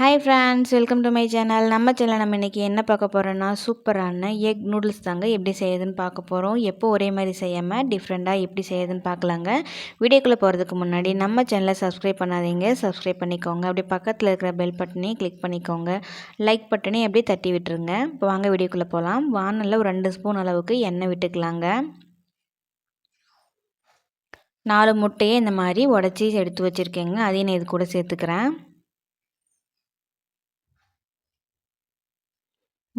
Hi friends welcome to my channel நம்ம channel நம்ம இன்றைக்கி என்ன பார்க்க போகிறோன்னா சூப்பரான எக் நூடுல்ஸ் தாங்க எப்படி செய்யுதுன்னு பார்க்க போகிறோம் எப்போ ஒரே மாதிரி செய்யாமல் டிஃப்ரெண்ட்டாக எப்படி செய்யுதுன்னு பார்க்கலாங்க. வீடியோக்குள்ளே போகிறதுக்கு முன்னாடி நம்ம சேனலை சப்ஸ்கிரைப் பண்ணாதீங்க. சப்ஸ்கிரைப் பண்ணிக்கோங்க. அப்படி பக்கத்தில் இருக்கிற பெல் பட்டனையும் கிளிக் பண்ணிக்கோங்க. லைக் பட்டனையும் அப்படியே தட்டி விட்டுருங்க. இப்போ வாங்க வீடியோக்குள்ளே போகலாம் வானலில் ஒரு ரெண்டு ஸ்பூன் அளவுக்கு எண்ணெய் விட்டுக்கலாங்க. நாலு முட்டையை இந்த மாதிரி உடச்சி எடுத்து வச்சுருக்கேங்க. அதையும் நான் இது கூட சேர்த்துக்கிறேன்.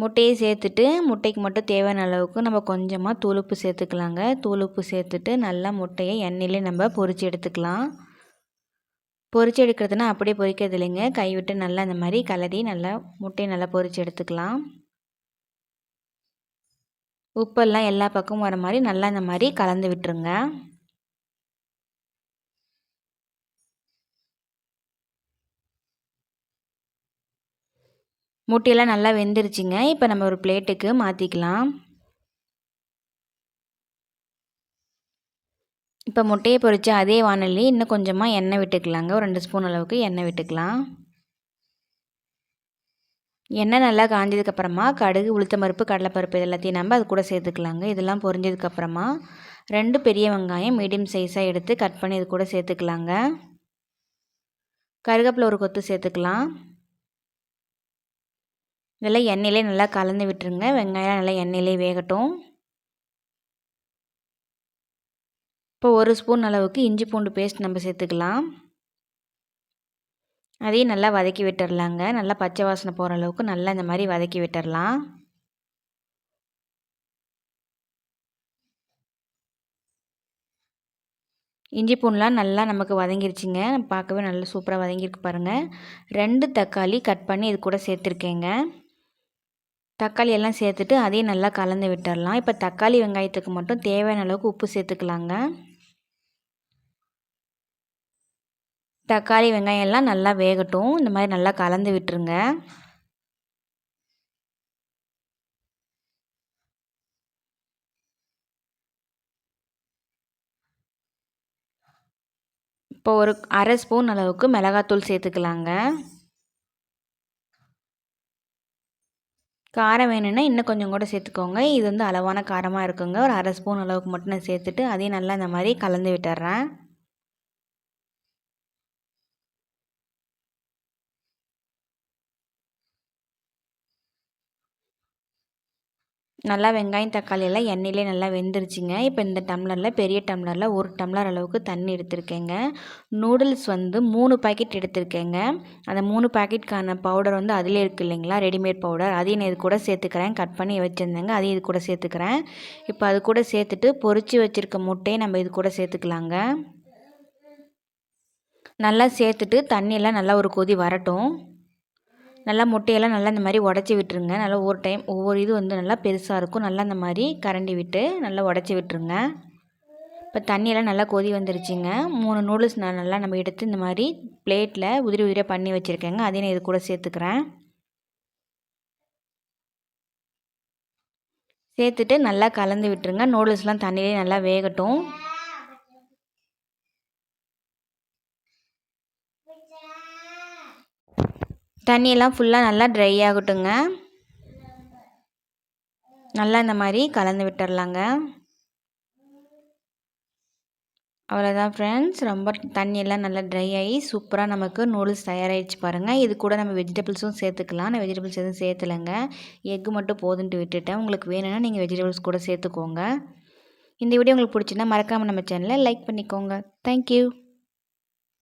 முட்டையை சேர்த்துட்டு முட்டைக்கு மட்டும் தேவையான அளவுக்கு நம்ம கொஞ்சமாக தூளுப்பு சேர்த்துக்கலாங்க. தூளுப்பு சேர்த்துட்டு நல்லா முட்டையை எண்ணெயிலே நம்ம பொறிச்சு எடுத்துக்கலாம். பொறிச்சு எடுக்கிறதுனா அப்படியே பொறிக்கிறது இல்லைங்க. கைவிட்டு நல்லா இந்த மாதிரி கலரி நல்லா முட்டையை நல்லா பொறிச்சு எடுத்துக்கலாம். உப்பெல்லாம் எல்லா பக்கமும் வர மாதிரி நல்லா இந்த மாதிரி கலந்து விட்டுருங்க. முட்டையெல்லாம் நல்லா வெந்துருச்சுங்க. இப்போ நம்ம ஒரு பிளேட்டுக்கு மாற்றிக்கலாம் இப்போ முட்டையை பொறிச்சு அதே வானொலி இன்னும் கொஞ்சமாக எண்ணெய் விட்டுக்கலாங்க. ஒரு ரெண்டு ஸ்பூன் அளவுக்கு எண்ணெய் விட்டுக்கலாம். எண்ணெய் நல்லா காஞ்சதுக்கப்புறமா கடுகு உளுத்தம்பருப்பு கடலைப்பருப்பு இது எல்லாத்தையும் நம்ம அது கூட சேர்த்துக்கலாங்க. இதெல்லாம் பொரிஞ்சதுக்கப்புறமா ரெண்டு பெரிய வெங்காயம் மீடியம் சைஸாக எடுத்து கட் பண்ணி இது கூட சேர்த்துக்கலாங்க. கருகப்பில் ஒரு கொத்து சேர்த்துக்கலாம். இதெல்லாம் எண்ணெயிலே நல்லா கலந்து விட்டுருங்க. வெங்காயம் நல்லா எண்ணெயிலே வேகட்டும். இப்போ ஒரு ஸ்பூன் அளவுக்கு இஞ்சி பூண்டு பேஸ்ட் நம்ம சேர்த்துக்கலாம். அதையும் நல்லா வதக்கி விட்டுடலாங்க நல்லா பச்சை வாசனை போகிற அளவுக்கு நல்லா இந்த மாதிரி வதக்கி விட்டுடலாம் இஞ்சி பூண்டுலாம் நல்லா நமக்கு வதங்கிருச்சுங்க. பார்க்கவே நல்லா சூப்பராக வதங்கியிருக்கு பாருங்கள் ரெண்டு தக்காளி கட் பண்ணி இது கூட சேர்த்துருக்கேங்க. தக்காளி எல்லாம் சேர்த்துட்டு அதையும் நல்லா கலந்து விட்டுடலாம். இப்போ தக்காளி வெங்காயத்துக்கு மட்டும் தேவையான அளவுக்கு உப்பு சேர்த்துக்கலாங்க. தக்காளி வெங்காயம் எல்லாம் நல்லா வேகட்டும். இந்த மாதிரி நல்லா கலந்து விட்டுருங்க. இப்போ ஒரு அரை ஸ்பூன் அளவுக்கு மிளகாத்தூள் சேர்த்துக்கலாங்க. காரம் வேணும்னா இன்னும் கொஞ்சம் கூட சேர்த்துக்கோங்க. இது வந்து அளவான காரமாக இருக்குங்க. ஒரு அரை ஸ்பூன் அளவுக்கு மட்டும் நான் சேர்த்துட்டு அதையும் நல்லா இந்த மாதிரி கலந்து விட்டுறேன். நல்லா வெங்காயம் தக்காளி எல்லாம் எண்ணெயிலே நல்லா வெந்துருச்சுங்க. இப்போ இந்த டம்ளரில் பெரிய டம்ளரில் ஒரு டம்ளர் அளவுக்கு தண்ணி எடுத்திருக்கேங்க. நூடுல்ஸ் வந்து மூணு பாக்கெட் எடுத்திருக்கேங்க. அந்த மூணு பாக்கெட்டுக்கான பவுடர் வந்து அதிலே இருக்குது இல்லைங்களா? Readymade powder. அதையும் நான் இது கூட சேர்த்துக்கிறேன். கட் பண்ணி வச்சுருந்தேங்க. அதையும் இது கூட சேர்த்துக்கிறேன். இப்போ அது கூட சேர்த்துட்டு பொறிச்சு வச்சுருக்க முட்டையை நம்ம இது கூட சேர்த்துக்கலாங்க. நல்லா சேர்த்துட்டு தண்ணியெல்லாம் நல்லா ஒரு கொதி வரட்டும். நல்லா முட்டையெல்லாம் நல்லா இந்த மாதிரி உடச்சி விட்டுருங்க. நல்லா ஒவ்வொரு டைம் ஒவ்வொரு இது வந்து நல்லா பெருசாக இருக்கும். நல்லா இந்த மாதிரி கரண்டி விட்டு நல்லா உடச்சி விட்டுருங்க. இப்போ தண்ணியெல்லாம் நல்லா கொதி வந்துருச்சுங்க. மூணு நூடுல்ஸ் நான் நல்லா நம்ம எடுத்து இந்த மாதிரி பிளேட்டில் உதிரி உதிரியாக பண்ணி வச்சுருக்கேங்க. அதையும் நான் இது கூட சேர்த்துக்கிறேன். சேர்த்துட்டு நல்லா கலந்து விட்டுருங்க. நூடுல்ஸ்லாம் தண்ணியிலே நல்லா வேகட்டும். தண்ணியெல்லாம் ஃபுல்லாக நல்லா ட்ரை ஆகட்டுங்க. நல்லா இந்த மாதிரி கலந்து விட்டுடலாங்க அவ்வளோதான் ஃப்ரெண்ட்ஸ் ரொம்ப தண்ணியெல்லாம் நல்லா ட்ரை ஆகி சூப்பராக நமக்கு நூடுல்ஸ் தயாராகிடுச்சு பாருங்கள் இது கூட நம்ம வெஜிடபிள்ஸும் சேர்த்துக்கலாம். நான் வெஜிடபிள்ஸ் எதுவும் சேர்த்துலைங்க. எக்கு மட்டும் போதுன்ட்டு விட்டுட்டேன். உங்களுக்கு வேணும்னா நீங்கள் வெஜிடபிள்ஸ் கூட சேர்த்துக்கோங்க. இந்த வீடியோ உங்களுக்கு பிடிச்சிருந்தா மறக்காமல் நம்ம சேனலை லைக் பண்ணிக்கோங்க. தேங்க்யூ